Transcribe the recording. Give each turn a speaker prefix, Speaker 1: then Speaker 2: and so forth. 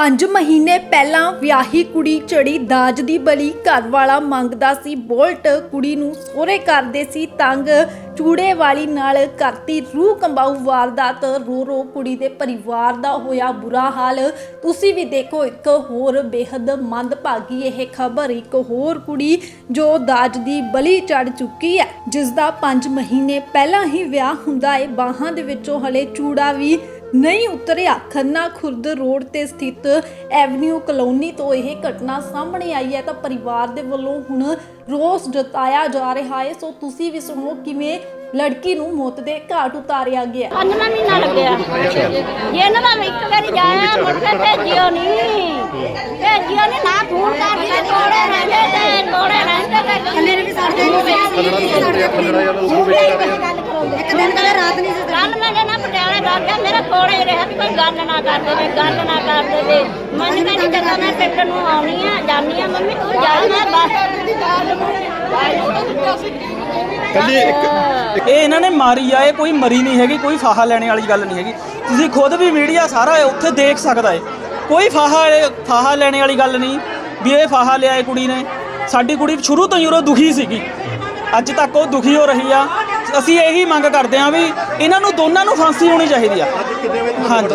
Speaker 1: 5 ਮਹੀਨੇ ਪਹਿਲਾਂ ਵਿਆਹੀ ਕੁੜੀ ਚੜੀ ਦਾਜ ਦੀ ਬਲੀ ਘਰ ਵਾਲਾ ਮੰਗਦਾ ਸੀ। ਬੋਲਟ ਕੁੜੀ ਨੂੰ ਸੋਹਰੇ ਕਰਦੇ ਸੀ ਤੰਗ। ਚੂੜੇ ਵਾਲੀ ਨਾਲ ਕਰਤੀ ਰੂਹ ਕੰਬਾਊ ਵਾਰਦਾਤ। ਰੋ ਰੋ ਕੁੜੀ ਦੇ ਪਰਿਵਾਰ ਦਾ ਹੋਇਆ ਬੁਰਾ ਹਾਲ। ਤੁਸੀਂ ਵੀ ਦੇਖੋ, ਇੱਕ ਹੋਰ ਬੇहद ਮੰਦਭਾਗੀ ਇਹ ਖਬਰ। ਇੱਕ ਹੋਰ ਕੁੜੀ ਜੋ ਦਾਜ ਦੀ ਬਲੀ ਚੜ ਚੁੱਕੀ ਹੈ ਜਿਸ ਦਾ 5 ਮਹੀਨੇ ਪਹਿਲਾਂ ਹੀ ਵਿਆਹ ਹੁੰਦਾ ਹੈ। ਬਾਹਾਂ ਦੇ ਵਿੱਚੋਂ ਹਲੇ ਚੂੜਾ ਵੀ ਨਹੀਂ ਉਤਰਿਆ ਖੰਨਾ ਖੁਰਦ ਰੋਡ ਤੇ ਸਥਿਤ ਐਵਨਿਊ ਕਲੋਨੀ ਤੋਂ ਇਹ ਘਟਨਾ ਸਾਹਮਣੇ ਆਈ ਹੈ ਤਾਂ ਪਰਿਵਾਰ ਦੇ ਵੱਲੋਂ ਹੁਣ ਰੋਸ ਜਤਾਇਆ ਜਾ ਰਿਹਾ ਹੈ। ਸੋ ਤੁਸੀਂ ਵੀ ਸੁਣੋ ਕਿਵੇਂ ਲੜਕੀ ਨੂੰ ਮੌਤ ਦੇ ਘਾਟ ਉਤਾਰਿਆ ਗਿਆ।
Speaker 2: ਪੰਜਵਾਂ ਮਹੀਨਾ ਲੱਗਿਆ। ਜੇ ਇਹਨਾਂ ਦਾ ਇੱਕ ਵਾਰੀ ਜਾਇਆ ਮੁੜ ਕੇ ਭੇਜਿਓ ਨਹੀਂ। ਭੇਜਿਓ ਨਹੀਂ ਨਾ ਫੋਨ ਕਰਕੇ ਕੋੜੇ ਰਹਿੰਦੇ ਤੇ ਕੋੜੇ ਰਹਿੰਦੇ ਤੇ। ਥੱਲੇ ਵੀ ਸਾਡੇ
Speaker 3: ਇੱਕ ਦਿਨ ਕਦੇ ਰਾਤ ਨਹੀਂ ਸੀ
Speaker 2: ਕੱਲ ਮੈਂ ਨਾ ਪਟਿਆਲੇ ਜਾ ਕੇ ਮੇਰੇ ਕੋੜੇ ਰਿਹਾ ਵੀ ਕੋਈ ਗੱਲ ਨਾ ਕਰ ਦੇਵੇ ਗੱਲ ਨਾ ਕਰ ਦੇਵੇ। ਮੈਂ ਕਹਿੰਦੀ ਜਦੋਂ ਮੈਂ ਪਿੰਡ ਨੂੰ ਆਉਣੀ ਆ ਜਾਨੀ ਆ ਮੰਮੀ ਤੂੰ ਜਾ ਮੈਂ ਬਸ।
Speaker 4: ਕੱਲੀ ਇੱਕ
Speaker 5: ਇਹ ਇਹਨਾਂ ਨੇ ਮਾਰੀ ਆ ਇਹ ਕੋਈ ਮਰੀ ਨਹੀਂ ਹੈਗੀ ਕੋਈ ਫਾਹਾ ਲੈਣੇ ਵਾਲੀ ਗੱਲ ਨਹੀਂ ਹੈਗੀ। ਤੁਸੀਂ ਖੁਦ ਵੀ ਮੀਡੀਆ ਸਾਰਾ ਉੱਥੇ ਦੇਖ ਸਕਦਾ ਹੈ ਕੋਈ ਫਾਹਾ ਫਾਹਾ ਲੈਣੇ ਵਾਲੀ ਗੱਲ ਨਹੀਂ ਵੀ ਇਹ ਫਾਹਾ ਲਿਆ ਇਹ ਕੁੜੀ ਨੇ। ਸਾਡੀ ਕੁੜੀ ਸ਼ੁਰੂ ਤੋਂ ਹੀ ਉਹ ਦੁਖੀ ਸੀਗੀ। ਅੱਜ ਤੱਕ ਉਹ ਦੁਖੀ ਹੋ ਰਹੀ ਆ। ਅਸੀਂ ਇਹੀ ਮੰਗ ਕਰਦੇ ਆ ਵੀ ਇਹਨਾਂ ਨੂੰ ਦੋਨਾਂ ਨੂੰ ਫਾਂਸੀ ਹੋਣੀ ਚਾਹੀਦੀ ਆ ਹਾਂਜੀ।